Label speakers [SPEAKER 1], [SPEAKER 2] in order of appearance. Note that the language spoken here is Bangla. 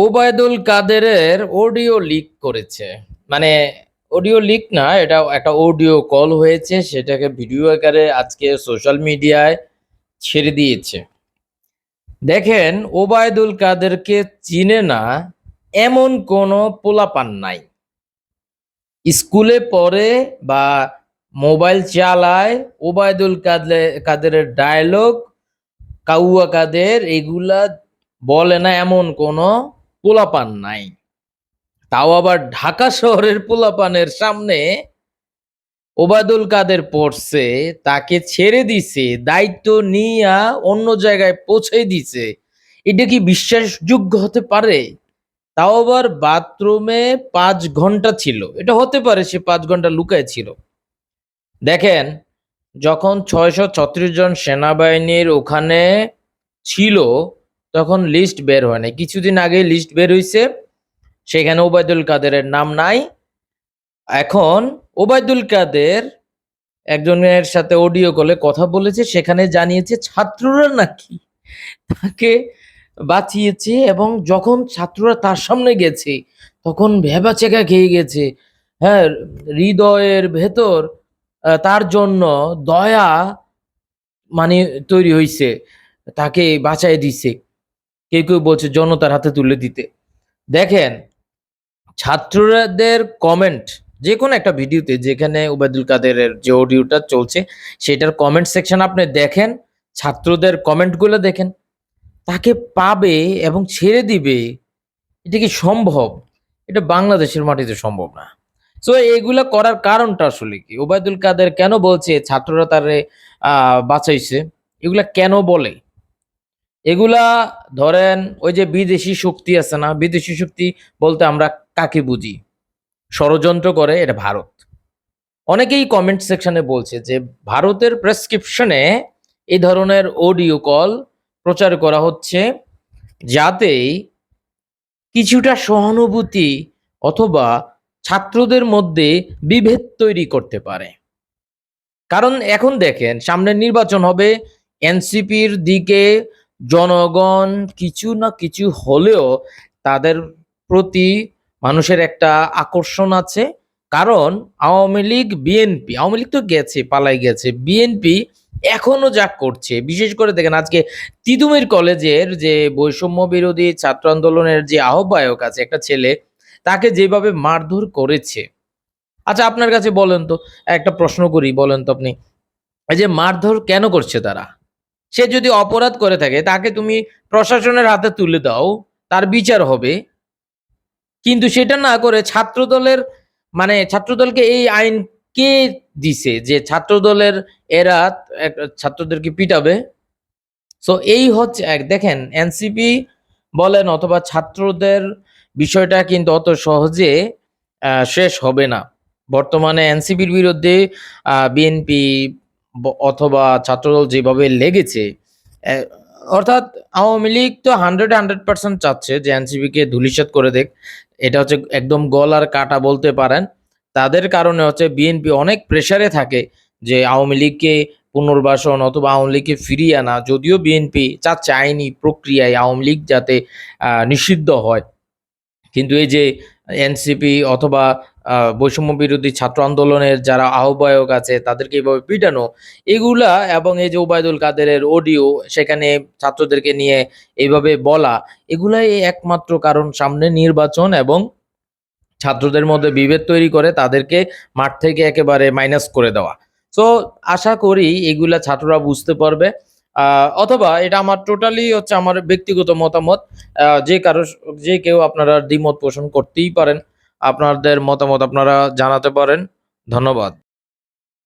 [SPEAKER 1] ওবায়দুল কাদেরের অডিও লিক করেছে। মানে অডিও লিক না, এটা একটা অডিও কল হয়েছে, সেটাকে ভিডিও আকারে আজকে সোশ্যাল মিডিয়ায় ছেড়ে দিয়েছে। দেখেন, ওবায়দুল কাদেরকে চিনে না এমন কোনো পোলাপান নাই। স্কুলে পড়ে বা মোবাইল চালায়, ওবায়দুল কাদের কাদেরের ডায়লগ কাউয়া কাদের, এগুলা বলে না এমন কোনো পোলাপান নাই। তাও আবার ঢাকা শহরের পোলাপানের সামনে ওবায়দুল কাদের পড়ছে, তাকে ছেড়ে দিছে, দায়িত্ব নিয়া অন্য জায়গায় পৌঁছে দিছে। এটা কি বিশ্বাসযোগ্য হতে পারে? তাও আবার বাথরুমে পাঁচ ঘণ্টা ছিল। এটা হতে পারে সে পাঁচ ঘণ্টা লুকায় ছিল। দেখেন, যখন ছয়শো ছত্রিশ জন সেনাবাহিনীর ওখানে ছিল তখন লিস্ট বের হয় নাই। কিছুদিন আগে লিস্ট বের হয়েছে সেখানে ওবায়দুল কাদেরের নাম নাই। এখন ওবায়দুল কাদের একজনের সাথে অডিও কলে কথা বলেছে, সেখানে জানিয়েছে ছাত্ররা নাকি তাকে বাঁচিয়েছে এবং যখন ছাত্ররা তার সামনে গেছে, তখন ভেবা চেকা খেয়ে গেছে। হ্যাঁ হৃদয়ের ভেতর তার জন্য দয়া মানে তৈরি হয়েছে তাকে বাঁচাই দিছে। কেউ কেউ বলছে জনতার হাতে তুলে দিতে। দেখেন, ছাত্রদের কমেন্ট যে কোনো একটা ভিডিওতে, যেখানে উবায়দুল কাদেরের যে অডিওটা চলছে, সেটার কমেন্ট সেকশন আপনি দেখেন, ছাত্রদের কমেন্টগুলো দেখেন। তাকে পাবে এবং ছেড়ে দিবে, এটা কি সম্ভব? এটা বাংলাদেশের মাটিতে সম্ভব না। সো এগুলা করার কারণটা আসলে কি? ওবায়দুল কাদের কেন বলছে, ছাত্ররা তারে বাঁচাইছে? এগুলা কেন বলে? এগুলা ধরেন ওই যে বিদেশি শক্তি আছে না, বিদেশি শক্তি বলতে আমরা কাকে বুঝি? ষড়যন্ত্র করে এটা ভারত। অনেকেই কমেন্ট সেকশনে বলছে যে ভারতের প্রেসক্রিপশনে এই ধরনের অডিও কল প্রচার করা হচ্ছে যাতে কিছুটা সহানুভূতি অথবা ছাত্রদের মধ্যে বিভেদ তৈরি করতে পারে। কারণ এখন দেখেন, সামনের নির্বাচন হবে, এনসিপির দিকে জনগণ কিছু না কিছু হলেও তাদের প্রতি মানুষের একটা আকর্ষণ আছে। কারণ আওয়ামী লীগ, বিএনপি, আওয়ামী লীগ তো গেছে, পালাই গেছে। বিএনপি এখনও যা করছে, বিশেষ করে দেখেন আজকে তিতুমির কলেজের যে বৈষম্য বিরোধী ছাত্র আন্দোলনের যে আহ্বায়ক আছে একটা ছেলে, তাকে যেভাবে মারধর করেছে। আচ্ছা আপনার কাছে বলেন তো, একটা প্রশ্ন করি, বলেন তো আপনি। এই যে মারধর কেন করছে তারা? সে যদি অপরাধ করে থাকে, তাকে তুমি প্রশাসনের হাতে তুলে দাও, তার বিচার হবে। কিন্তু সেটা না করে ছাত্রদলের মানে ছাত্রদলকে এই আইন কে দিছে যে ছাত্রদলের এরা ছাত্রদেরকে পিটাবে? সো এই হচ্ছে এক, দেখেন, এনসিপি বলেন অথবা ছাত্রদের বিষয়টা কিন্তু অত সহজে শেষ হবে না। বর্তমানে এনসিপির বিরুদ্ধে বিএনপি অথবা ছাত্রদল যেভাবে লেগেছে অর্থাৎ আওয়ামী লীগ তো হান্ড্রেড হান্ড্রেড পার্সেন্ট চাচ্ছে যে এনসিপি কে ধূলিসাৎ করে দেখ। এটা হচ্ছে একদম গল আর কাটা বলতে পারেন। তাদের কারণে হচ্ছে বিএনপি অনেক প্রেশারে থাকে যে আওয়ামী লীগকে পুনর্বাসন অথবা আওয়ামী লীগকে ফিরিয়ে আনা। যদিও বিএনপি চাচ্ছে আইনি প্রক্রিয়ায় আওয়ামী লীগ যাতে নিষিদ্ধ হয়। কিন্তু এই যে এনসিপি অথবা বৈষম্য বিরোধী ছাত্র আন্দোলনের যারা আহ্বায়ক আছে, তাদেরকে এইভাবে পিটানো, এগুলা এবং এই যে ওবায়দুল কাদেরের অডিও সেখানে ছাত্রদেরকে নিয়ে এইভাবে বলা, এগুলাই একমাত্র কারণ সামনে নির্বাচন এবং ছাত্রদের মধ্যে বিভেদ তৈরি করে তাদেরকে মাঠ থেকে একেবারে মাইনাস করে দেওয়া। সো আশা করি এগুলা ছাত্ররা বুঝতে পারবে। অথবা এটা আমার টোটালি হচ্ছে আমার ব্যক্তিগত মতামত। যে কারও, যে কেউ আপনারা দ্বিমত পোষণ করতেই পারেন। আপনাদের মতামত আপনারা জানাতে পারেন। ধন্যবাদ।